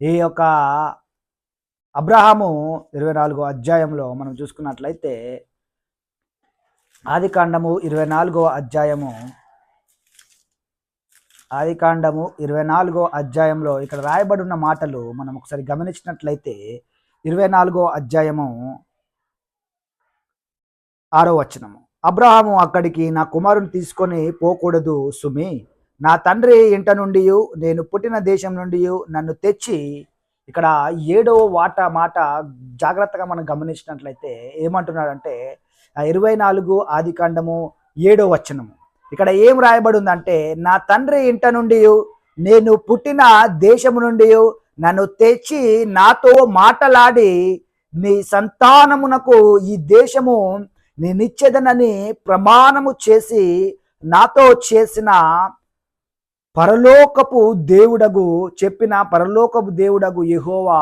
ఈ యొక్క అబ్రహాము ఇరవై నాలుగో అధ్యాయంలో మనం చూసుకున్నట్లయితే ఆది కాండము ఇరవై నాలుగో అధ్యాయము. ఆది కాండము ఇరవై నాలుగో అధ్యాయంలో ఇక్కడ రాయబడి ఉన్న మాటలు మనం ఒకసారి గమనించినట్లయితే ఇరవై నాలుగో అధ్యాయము ఆరో వచనము. అబ్రహాము అక్కడికి నా కుమారుని తీసుకొని పోకూడదు సుమి. నా తండ్రి ఇంట నుండి నేను పుట్టిన దేశం నుండి నన్ను తెచ్చి ఇక్కడ ఏడవ వాట మాట జాగ్రత్తగా మనం గమనించినట్లయితే ఏమంటున్నాడంటే ఇరవై నాలుగు ఆది కాండము ఏడో వచనము. ఇక్కడ ఏం రాయబడి ఉందంటే నా తండ్రి ఇంట నుండి నేను పుట్టిన దేశము నుండి నన్ను తెచ్చి నాతో మాటలాడి నీ సంతానమునకు ఈ దేశము నేనిచ్చేదనని ప్రమాణము చేసి నాతో చేసిన పరలోకపు దేవుడగు చెప్పిన పరలోకపు దేవుడగు యహోవా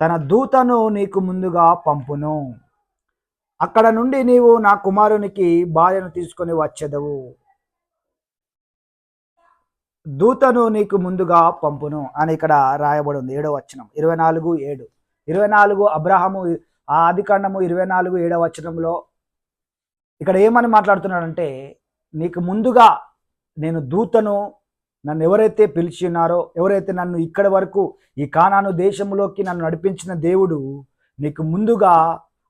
తన దూతను నీకు ముందుగా పంపును. అక్కడ నుండి నీవు నా కుమారునికి భార్యను తీసుకొని వచ్చేదవు. దూతను నీకు ముందుగా పంపును అని ఇక్కడ రాయబడి ఉంది ఏడవ వచనం. ఇరవై నాలుగు ఏడు. ఇరవై నాలుగు అబ్రహము ఆ ఆదికాండము ఇరవై నాలుగు ఏడవ వచనంలో ఇక్కడ ఏమని మాట్లాడుతున్నాడంటే నీకు ముందుగా నేను దూతను నన్ను ఎవరైతే పిలిచి ఉన్నారో ఎవరైతే నన్ను ఇక్కడ వరకు ఈ కానాను దేశంలోకి నన్ను నడిపించిన దేవుడు నీకు ముందుగా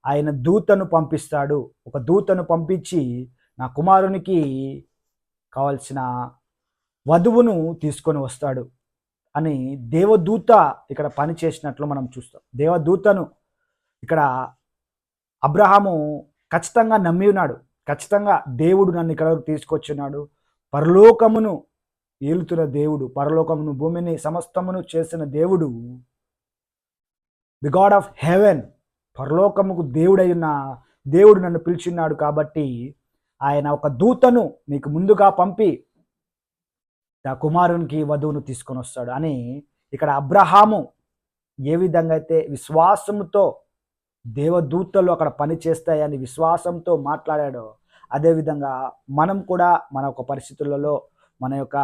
ఆయన దూతను పంపిస్తాడు. ఒక దూతను పంపించి నా కుమారునికి కావలసిన వధువును తీసుకొని వస్తాడు అని దేవదూత ఇక్కడ పని చేసినట్లు మనం చూస్తాం. దేవదూతను ఇక్కడ అబ్రహాము ఖచ్చితంగా నమ్మి ఉన్నాడు. ఖచ్చితంగా దేవుడు నన్ను ఇక్కడ వరకు తీసుకొచ్చున్నాడు పరలోకమును ఏలుతున్న దేవుడు పరలోకమును భూమిని సమస్తమును చేసిన దేవుడు ది గాడ్ ఆఫ్ హెవెన్ పరలోకముకు దేవుడైన దేవుడు నన్ను పిలిచిన్నాడు కాబట్టి ఆయన ఒక దూతను నీకు ముందుగా పంపి నా కుమారునికి వధువును తీసుకొని వస్తాడు అని ఇక్కడ అబ్రహాము ఏ విధంగా అయితే విశ్వాసముతో దేవదూతలు అక్కడ పని చేస్తాయని విశ్వాసంతో మాట్లాడాడో అదేవిధంగా మనం కూడా మన యొక్క పరిస్థితులలో మన యొక్క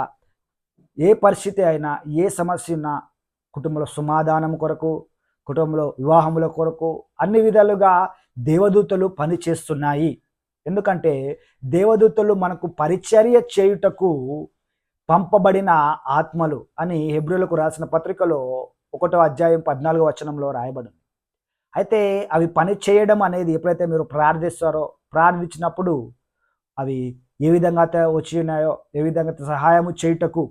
ఏ పరిస్థితి అయినా ఏ సమస్య ఉన్నా కుటుంబంలో సమాధానం కొరకు కుటుంబంలో వివాహముల కొరకు అన్ని విధాలుగా దేవదూతలు పనిచేస్తున్నాయి. ఎందుకంటే దేవదూతలు మనకు పరిచర్య చేయుటకు పంపబడిన ఆత్మలు అని హెబ్రిలకు రాసిన పత్రికలో ఒకటో అధ్యాయం పద్నాలుగో వచనంలో రాయబడింది. అయితే అవి పని చేయడం అనేది ఎప్పుడైతే మీరు ప్రార్థిస్తారో ప్రార్థించినప్పుడు అవి ఏ విధంగా అయితే వచ్చి ఉన్నాయో ఏ విధంగా అయితే సహాయము చేయుటకు